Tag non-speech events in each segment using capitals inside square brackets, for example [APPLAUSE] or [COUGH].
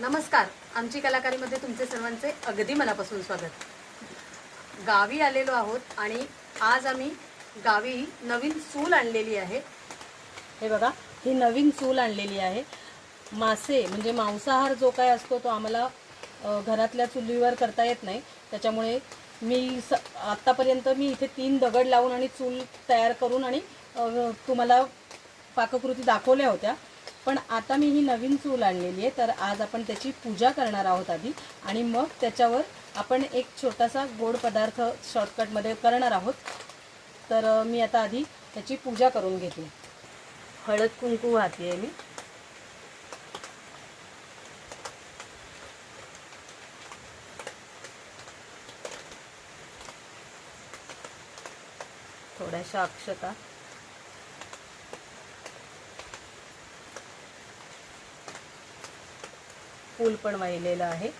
नमस्कार. आमची कलाकारीमध्ये तुमचे सर्वांचे अगदी मनापासून स्वागत. गावी आलेलो आहोत आणि आज आम्ही गावी नवीन चूल आणलेली आहे. हे बघा ही नवीन चूल आणलेली आहे. मासे म्हणजे मांसाहार जो काय असतो तो आम्हाला घरातल्या चुलीवर करता येत नाही. त्याच्यामुळे मी स आत्तापर्यंत मी इथे तीन दगड लावून आणि चूल तयार करून आणि तुम्हाला पाककृती दाखवल्या होत्या. पण आता मी ही नवीन चूल आणलेली आहे तर आज आपण त्याची पूजा करणार आहोत आधी. आणि मग त्याच्यावर आपण एक छोटासा गोड पदार्थ शॉर्टकटमध्ये करणार आहोत. तर मी आता आधी त्याची पूजा करून घेते. हळद कुंकू वाहते मी. थोड्याशा अक्षता. फूल पण वाहिलेलं आहे.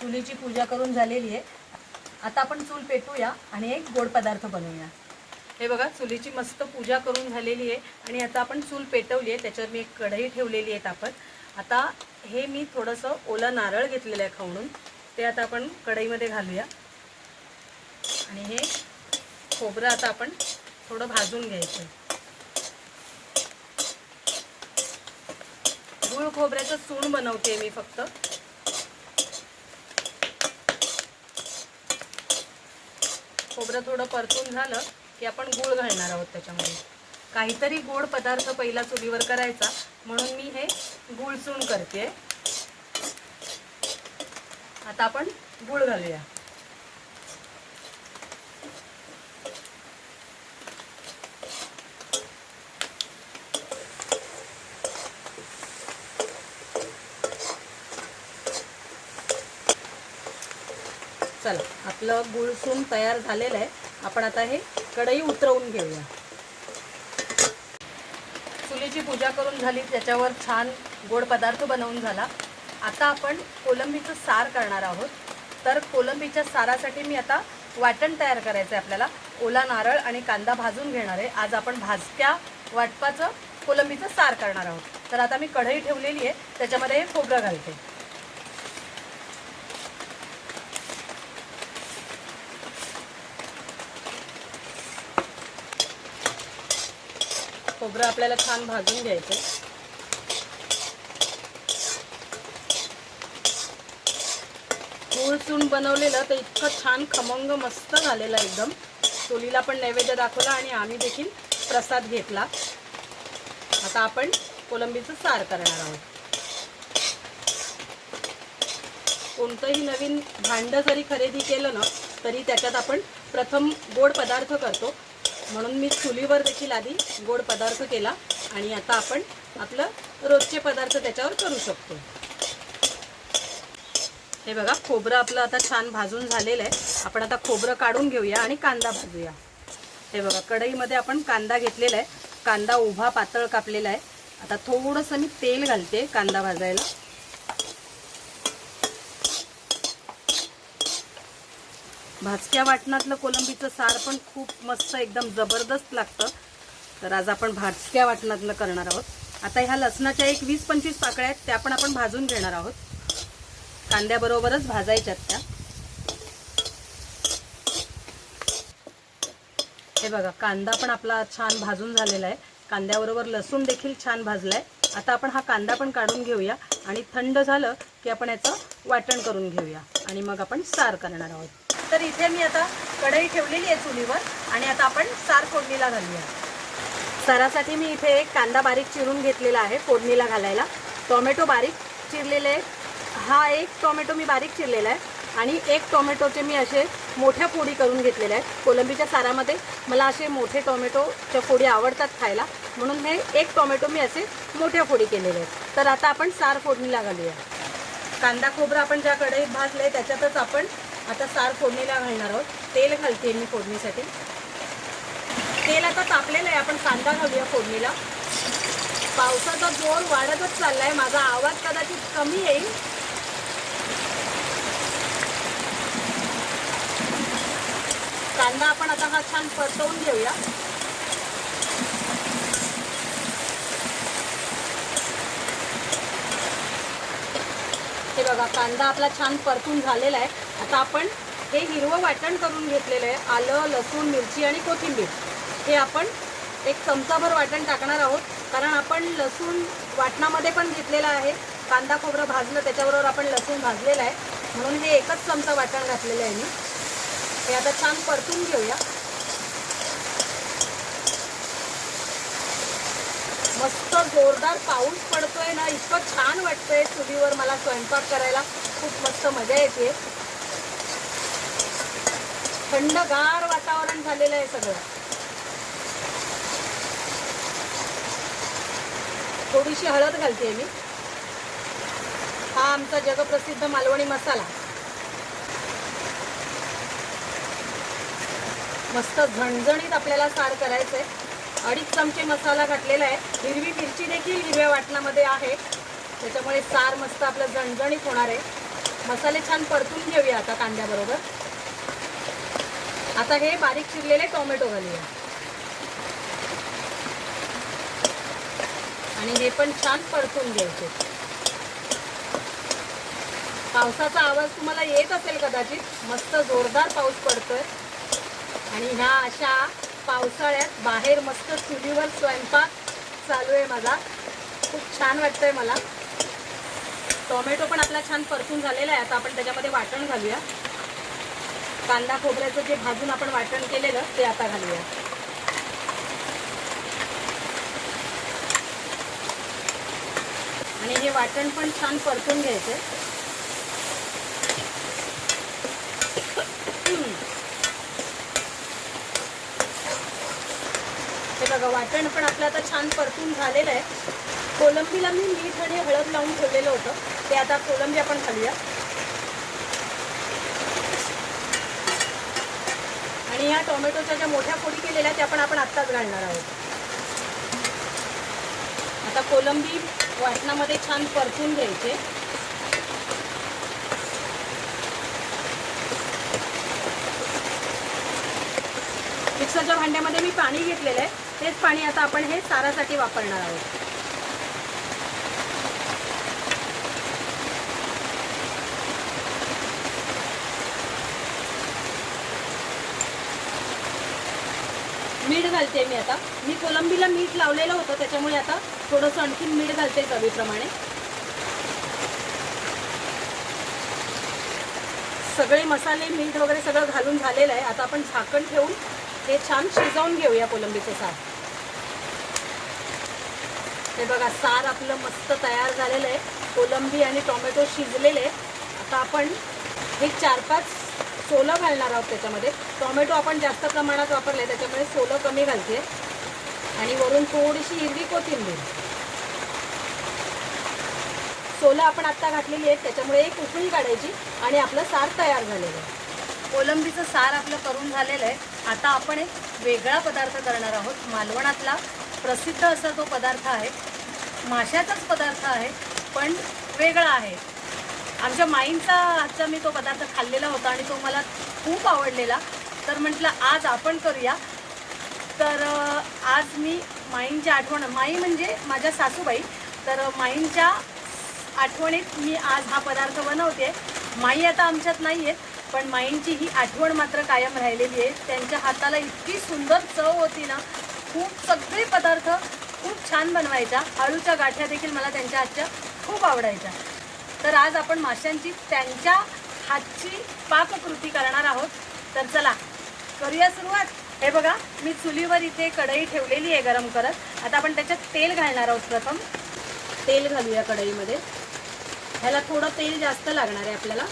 चुलीची पूजा करून झालेली आहे. आता आपण चूल पेटूया आणि एक गोड पदार्थ बनवूया. हे बघा चुलीची मस्त पूजा करून झालेली आहे आणि आता आपण चूल पेटवली आहे. त्याच्यावर मी एक कढई ठेवलेली आहे तापत आता हे मी थोडंसं ओला नारळ घेतलेलं आहे खवणून ते आता आपण कढईमध्ये घालूया. आणि हे खोबरं आता आपण थोडं भाजून घ्यायचं गुळ खोबऱ्याचं चूर्ण बनवते मी फक्त. खोबरं थोडं परतून झालं की आपण गूळ घालणार आहोत त्याच्यामध्ये. काहीतरी गोड पदार्थ पहिला चुलीवर करायचा म्हणून मी हे गूळ चूर्ण करते. आता आपण गूळ घालूया. चला आपलं गुळसून तयार झालेलं आहे. आपण आता हे कढई उतरवून घेऊया. चुलीची पूजा करून झाली त्याच्यावर छान गोड पदार्थ बनवून झाला. आता आपण कोलंबीचं सार करणार आहोत. तर कोलंबीच्या सारासाठी मी आता वाटण तयार करायचं आहे आपल्याला. ओला नारळ आणि कांदा भाजून घेणार आहे. आज आपण भाजक्या वाटपाचं कोलंबीचं सार करणार आहोत. तर आता मी कढई ठेवलेली आहे त्याच्यामध्ये हे खोबरं घालते. खोबरं आपल्याला छान भाजून घ्यायचं गूळ चून बनवलेलं तर इतकं छान खमंग मस्त झालेला एकदम. चुलीला पण नैवेद्य दाखवला आणि आम्ही देखील प्रसाद घेतला. आता आपण कोलंबीचं सार करणार आहोत. कोणतंही नवीन भांडं जरी खरेदी केलं ना तरी त्याच्यात आपण प्रथम गोड पदार्थ करतो. म्हणून मी चुलीवर देखील आधी गोड पदार्थ केला आणि आता आपण आपलं रोजचे पदार्थ त्याच्यावर करू शकतो. हे बघा खोबरं आपलं आता छान भाजून झालेलं आहे. आपण आता खोबरं काढून घेऊया आणि कांदा भाजूया. हे बघा कढईमध्ये आपण कांदा घेतलेला आहे. कांदा उभा पातळ कापलेला आहे. आता थोडंसं मी तेल घालते कांदा भाजायला. भाजक्या वाटणातलं कोलंबीचं सार पण खूप मस्त एकदम जबरदस्त लागतं. तर आज आपण भाजक्या वाटणातलं करणार आहोत. आता ह्या लसणाच्या एक वीस पंचवीस पाकळ्या आहेत त्या पण आपण भाजून घेणार आहोत. कांद्याबरोबरच भाजायच्यात त्या. हे बघा कांदा पण आपला छान भाजून झालेला आहे. कांद्याबरोबर लसूण देखील छान भाजलाय. आता आपण हा कांदा पण काढून घेऊया आणि थंड झालं की आपण याचं वाटण करून घेऊया. आणि मग आपण सार करणार आहोत. तर इथे मी आता कढई ठेवलेली आहे चुलीवर आणि आता आपण सार फोडणीला घालूया. सारासाठी मी इथे एक कांदा बारीक चिरून घेतलेला आहे फोडणीला घालायला. टोमॅटो बारीक चिरलेले हा एक टोमॅटो मी बारीक चिरलेला आहे आणि एक टोमॅटोचे मी असे मोठ्या फोडी करून घेतलेल्या आहेत. कोलंबीच्या सारामध्ये मला असे मोठे टोमॅटोच्या फोडी आवडतात खायला. म्हणून हे एक टोमॅटो मी असे मोठ्या फोडी केलेले आहेत. तर आता आपण सार फोडणीला घालूया. कांदा खोबरं आपण ज्या कढईत भाजले त्याच्यातच आपण आता सार फोडणीला घालणार आहोत. तेल घालते मी फोडणीसाठी. तेल आता तापलेलं आहे. आपण कांदा घालूया फोडणीला. पावसाचा जोर वाढतच चालला आहे माझा आवाज कदाचित कमी येईल. कांदा आपण आता हा छान परतवून घेऊया. हे बघा कांदा आपला छान परतून झालेला आहे. आता आपण हे हिरवं वाटण करून घेतलेलं आहे. आलं लसूण मिरची आणि कोथिंबीर. हे आपण एक चमचाभर वाटण टाकणार आहोत. कारण आपण लसूण वाटणामध्ये पण घेतलेलं आहे. कांदा खोबरं भाजलं त्याच्याबरोबर आपण लसूण भाजलेलं आहे. म्हणून हे एकच चमचा वाटण घातलेलं आहे मी. हे आता छान परतून घेऊया. मस्त जोरदार पाऊस पडतोय ना. इतकं छान वाटतंय चुलीवर मला स्वयंपाक करायला. खूप मस्त मजा येते. थंडगार वातावरण झालेलं आहे सगळं. थोडीशी हळद घालते मी. हा आमचा जगप्रसिद्ध मालवणी मसाला. मस्त झणझणीत आपल्याला सार करायचं आहे अडीच चमचे मसाला घातलेला आहे. हिरवी मिरची देखील हिरव्या वाटणामध्ये आहे. त्याच्यामुळे सार मस्त आपलं झणझणीत होणार आहे. मसाले छान परतून घेऊया आता कांद्याबरोबर. आता हे बारीक चिरलेले टोमॅटो घालूया. आणि हे पण छान परतून घ्यायचे. पावसाचा आवाज तुम्हाला येत असेल कदाचित मस्त जोरदार पाऊस पडतोय. आणि ह्या अशा पावसाळ्यात बाहेर मस्त चुलीवर स्वयंपाक चालू आहे माझा. खूप छान वाटतंय मला. टोमॅटो पण आपला छान परतून झालेला आहे. आता आपण त्याच्यामध्ये वाटण घालूया. कांदा खोबऱ्याचं जे भाजून आपण वाटण केलेलं ते आता घालूया. आणि हे वाटण पण छान परतून घ्यायचं. हे बघा वाटण पण आपलं आता छान परतून झालेलं आहे. कोलंबीला मी मीठ आणि हळद लावून ठेवलेलं होतं. ते आता कोलंबी आपण घालूया आणि ह्या टोमॅटोच्या ज्या मोठ्या फोडी केलेल्या त्या पण आपण आत्ताच घालणार आहोत. आता कोलंबी वाटणामध्ये छान परतून घ्यायचे. मिक्सरच्या भांड्यामध्ये मी पाणी घेतलेलं आहे. तेच पाणी आता आपण हे सारासाठी वापरणार आहोत. मीठ घालते मी आता. मी कोलंबीला मीठ लावलेलं होतं त्याच्यामुळे आता थोडंसं आणखीन मीठ घालते चवीप्रमाणे. सगळे मसाले मीठ वगैरे सगळं घालून झालेलं आहे. आता आपण झाकण ठेवून हे छान शिजवून घेऊया कोलंबीचं सार. हे बघा सार आपलं मस्त तयार झालेलं आहे. कोलंबी आणि टोमॅटो शिजलेले. आता आपण हे चार पाच सोलं घालणार आहोत त्याच्यामध्ये. टोमॅटो आपण जास्त प्रमाणात वापरले त्याच्यामुळे सोलं कमी घालते. आणि वरून थोडीशी हिरवी कोथिंबीर. सोलं आपण आत्ता घातलेली आहेत त्याच्यामुळे एक उकळी काढायची आणि आपलं सार तयार झालेलं आहे. कोलंबीचं सार आपलं करून झालेलं आहे. आता आपण एक वेगळा पदार्थ करणार आहोत. मालवणातला प्रसिद्ध असा तो पदार्थ आहे. माशाचाच पदार्थ आहे पण वेगळा आहे. आमच्या माईंचा हातचा मी तो पदार्थ खाल्लेला होता आणि तो मला खूप आवडलेला. तर म्हटलं आज आपण करूया. तर आज मी माईंच्या आठवण माई म्हणजे माझ्या सासूबाई. तर माईंच्या आठवणीत मी आज हा पदार्थ बनवते. माई आता आमच्यात नाही आहेत पण माईंची ही आठवण मात्र कायम राहिलेली आहे. त्यांच्या हाताला इतकी सुंदर चव होती ना खूप सगळे पदार्थ खूप छान बनवायच्या. आळूच्या गाठ्या देखील मला त्यांच्या हातच्या खूप आवडायच्या. तर आज आपण माशांची त्यांच्या हातची पाककृती करणार आहोत. तर चला करूया सुरुवात. हे बघा मी चुलीवर इथे कढई ठेवलेली आहे गरम करत. आता आपण त्याच्यात तेल घालणार आहोत प्रथम. तेल घालूया कढईमध्ये. ह्याला थोडं तेल जास्त लागणार आहे आपल्याला.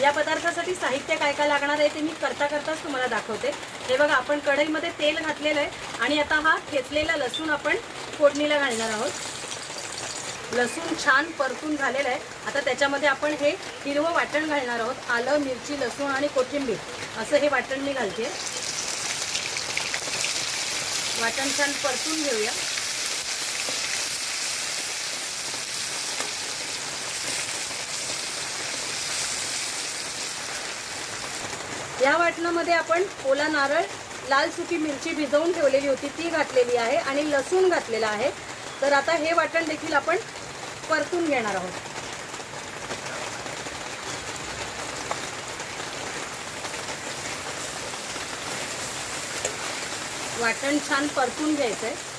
या पदार्थासाठी साहित्य काय काय लागणार आहे ते मी करता करताच तुम्हाला दाखवते. हे बघा आपण कढईमध्ये तेल घातलेलं आहे आणि आता हा खेचलेला लसूण आपण फोडणीला घालणार आहोत. लसूण छान परतून झालेलं आहे. आता त्याच्यामध्ये आपण हे हिरवं वाटण घालणार आहोत. आलं मिरची लसूण आणि कोथिंबीर. असं हे वाटण मी घालते. वाटण छान परतून घेऊया. या वाटणामध्ये आपण ओला नारळ लाल सुकी मिरची भिजवून ठेवलेली होती ती घातलेली आहे आणि लसूण घातलेला आहे. तर आता हे वाटण देखील आपण परतून घेणार आहोत. वाटण छान परतून घ्यायचं आहे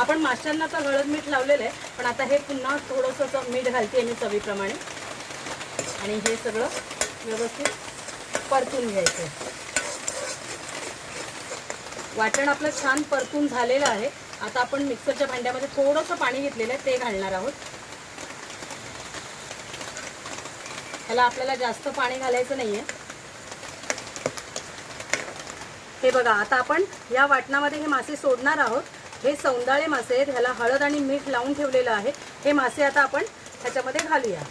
आपण माशांना तर हळद मीठ लावलेलं आहे पण आता हे पुन्हा थोडंसं असं मीठ घालते मी चवीप्रमाणे. आणि हे सगळं व्यवस्थित परतून घ्यायचं आहे वाटण आपलं छान परतून झालेलं आहे. आता आपण मिक्सरच्या भांड्यामध्ये थोडंसं पाणी घेतलेलं आहे ते घालणार आहोत. ह्याला आपल्याला जास्त पाणी घालायचं नाहीये. हे बघा आता आपण या वाटणामध्ये हे मासे सोडणार आहोत. हे सौंदाळे मासे आहेत ह्याला हळद आणि मीठ लावून ठेवलेलं आहे. हे मासे आता आपण ह्याच्यामध्ये घालूया.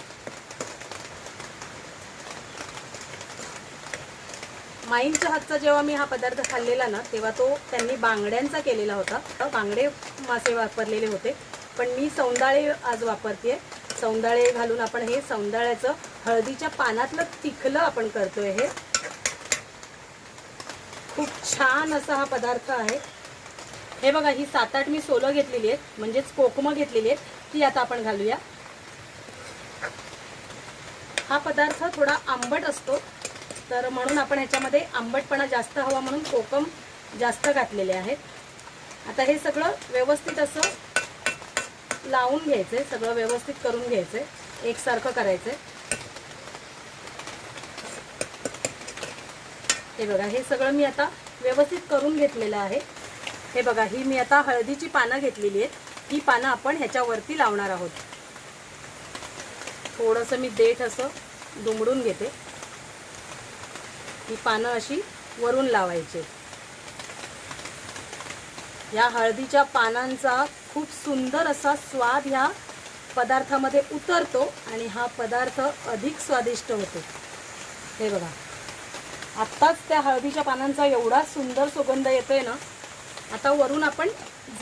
माईंच्या हातचा जेव्हा मी हा पदार्थ खाल्लेला ना तेव्हा तो त्यांनी बांगड्यांचा केलेला होता. बांगडे मासे वापरलेले होते. पण मी सौंदाळे आज वापरते सौंदाळे घालून आपण हे सौंदाळ्याचं हळदीच्या पानातलं तिखलं आपण करतोय हे. खूप छान असा हा पदार्थ आहे. हे बघा ही सात आठ मी सोलं घेतलेली आहेत. म्हणजेच कोकमं घेतलेली आहेत. ती आता आपण घालूया. हा पदार्थ थोडा आंबट असतो. तर म्हणून आपण ह्याच्यामध्ये आंबटपणा जास्त हवा म्हणून कोकम जास्त घातलेले आहेत. आता हे सगळं व्यवस्थित असं लावून घ्यायचं आहे सगळं व्यवस्थित करून घ्यायचं आहे एकसारखं करायचं. आहे हे बघा हे सगळं मी आता व्यवस्थित करून घेतलेलं आहे. हे बघा ही मी आता हळदीची पानं घेतलेली आहेत. ही पानं आपण ह्याच्यावरती लावणार आहोत. थोडंसं मी देठ असं दुमडून घेते. ही पानं अशी वरून लावायची. या हळदीच्या पानांचा खूप सुंदर असा स्वाद ह्या पदार्थामध्ये उतरतो आणि हा पदार्थ अधिक स्वादिष्ट होतो. हे बघा. आत्ताच त्या हळदीच्या पानांचा एवढा सुंदर सुगंध येतोय ना आता वरून आपण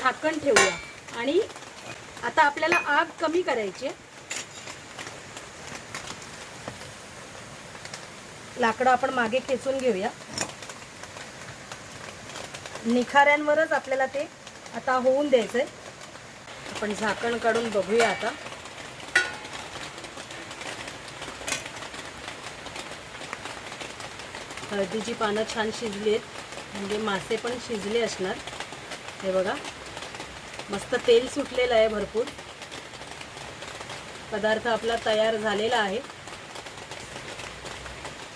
झाकण ठेवूया. आणि आता आपल्याला आग कमी करायची आहे. लाकडं आपण मागे खेचून घेऊया. निखाऱ्यांवरच आपल्याला ते आता होऊन द्यायचंय. आपण झाकण काढून बघूया आता. हळदीची पानं छान शिजली आहेत. म्हणजे मासे पण शिजले असणार. हे बघा. मस्त तेल सुटलेलं आहे भरपूर. पदार्थ आपला तयार झालेला आहे.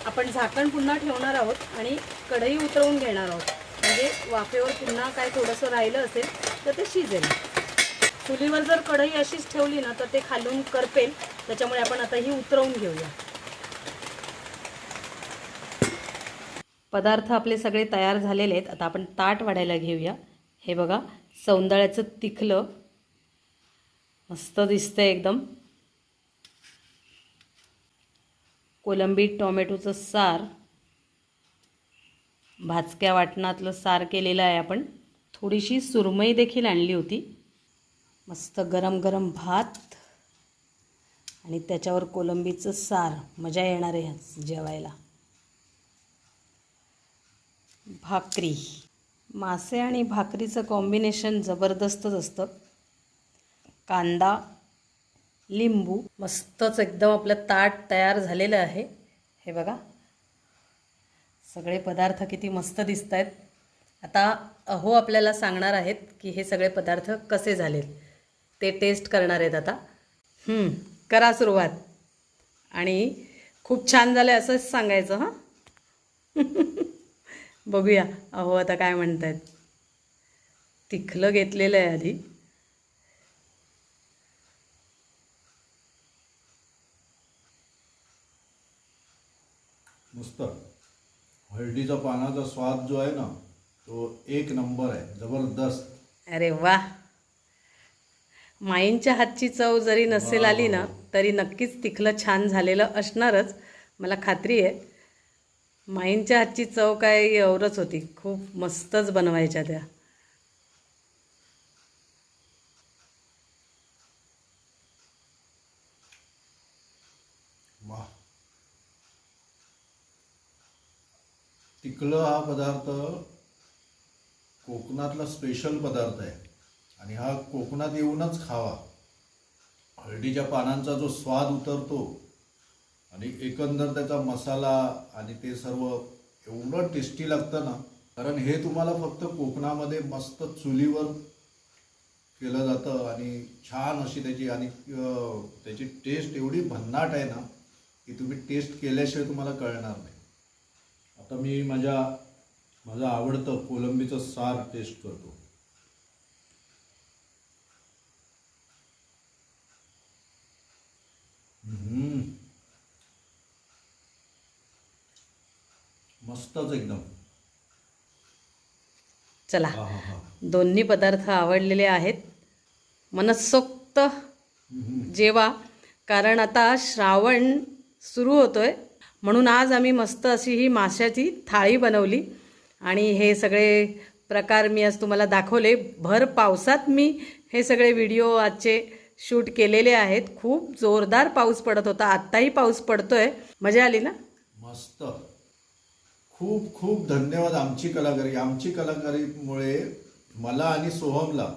आपण झाकण पुन्हा ठेवणार आहोत आणि कढई उतरवून घेणार आहोत. म्हणजे वाफेवर पुन्हा काय थोडंसं राहिलं असेल तर ते शिजेल. चुलीवर जर कढई अशीच ठेवली ना तर ते खालून करपेल. त्याच्यामुळे आपण आता ही उतरवून घेऊया. पदार्थ आपले सगळे तयार झालेले आहेत. आता आपण ताट वाढायला घेऊया. हे बघा सौंदळ्याचं तिखलं. मस्त दिसतंय एकदम. कोलंबी टोमॅटोचं सार. भाजक्या वाटणातलं सार केलेलं आहे आपण. थोडीशी सुरमई देखील आणली होती. मस्त गरम गरम भात. आणि त्याच्यावर कोलंबीचं सार. मजा येणार आहे जेवायला. भाकरी. मासे आणि भाकरीचं कॉम्बिनेशन जबरदस्तच असतं. कांदा लिंबू मस्तच एकदम आपलं ताट तयार झालेलं आहे. हे बघा. सगळे पदार्थ किती मस्त दिसत आहेत आता अहो आपल्याला सांगणार आहेत की हे सगळे पदार्थ कसे झालेत. ते टेस्ट करणार आहेत आता. करा सुरुवात. आणि खूप छान झालं असंच सांगायचं हां? [LAUGHS] बघूया. अहो आता काय म्हणत आहेत तिखलं घेतलेलं आहे आधी. मस्त हळदीचा पानाचा स्वाद जो आहे ना तो एक नंबर आहे जबरदस्त. अरे वा माईंच्या हातची चव जरी नसेल आली ना तरी नक्कीच तिखलं छान झालेलं असणारच. मला खात्री आहे. माईंच्या हातची चव काय एवढंच होती. खूप मस्तच बनवायच्या त्या वा तिकलं हा पदार्थ कोकणातला स्पेशल पदार्थ आहे. आणि हा कोकणात येऊनच खावा. हळदीच्या पानांचा जो स्वाद उतरतो आणि एकंदर त्याचा मसाला आणि ते सर्व एवढं टेस्टी लागतं ना कारण हे तुम्हाला फक्त कोकणामध्ये मस्त चुलीवर केलं जातं आणि छान अशी त्याची आणि त्याची टेस्ट एवढी भन्नाट आहे ना की तुम्ही टेस्ट केल्याशिवाय तुम्हाला कळणार नाही. आता मी माझ्या माझं आवडतं कोलंबीचं सार टेस्ट करतो. मस्तच एकदम. चला. दोन्ही पदार्थ आवडलेले आहेत. मनसोक्त. जेवा. कारण आता श्रावण सुरू होतोय. म्हणून आज आम्ही मस्त अशी ही माशाची थाळी बनवली. आणि हे सगळे प्रकार मी आज तुम्हाला दाखवले. भर पावसात मी हे सगळे व्हिडिओ आजचे शूट केलेले आहेत. खूप जोरदार पाऊस पडत होता. आत्ताही पाऊस पडतोय. मजा आली ना? मस्त. खूप खूप धन्यवाद आमची कलाकारी. आमची कलाकारीमुळे मला आणि सोहमला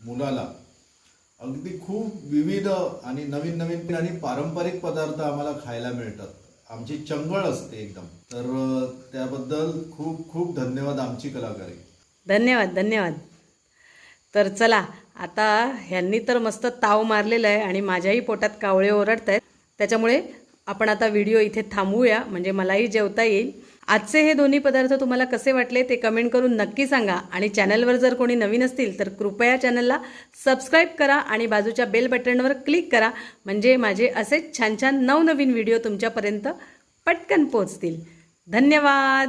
मुलाला अगदी खूप विविध आणि नवीन नवीन आणि पारंपरिक पदार्थ आम्हाला खायला मिळतात. आमची चंगळ असते एकदम. तर त्याबद्दल खूप खूप धन्यवाद आमची कलाकारी. धन्यवाद धन्यवाद. तर चला आता ह्यांनी तर मस्त ताव मारलेला आहे आणि माझ्याही पोटात कावळे ओरडत आहेत त्याच्यामुळे आपण आता व्हिडिओ इथे थांबवूया म्हणजे मलाही जेवता येईल. आजचे हे दोन्ही पदार्थ तुम्हाला कसे वाटले ते कमेंट करून नक्की सांगा. आणि चॅनलवर जर कोणी नवीन असतील तर कृपया चॅनलला सबस्क्राईब करा आणि बाजूच्या बेल बटनवर क्लिक करा. म्हणजे माझे असेच छान छान नवनवीन व्हिडिओ तुमच्यापर्यंत पटकन पोचतील धन्यवाद!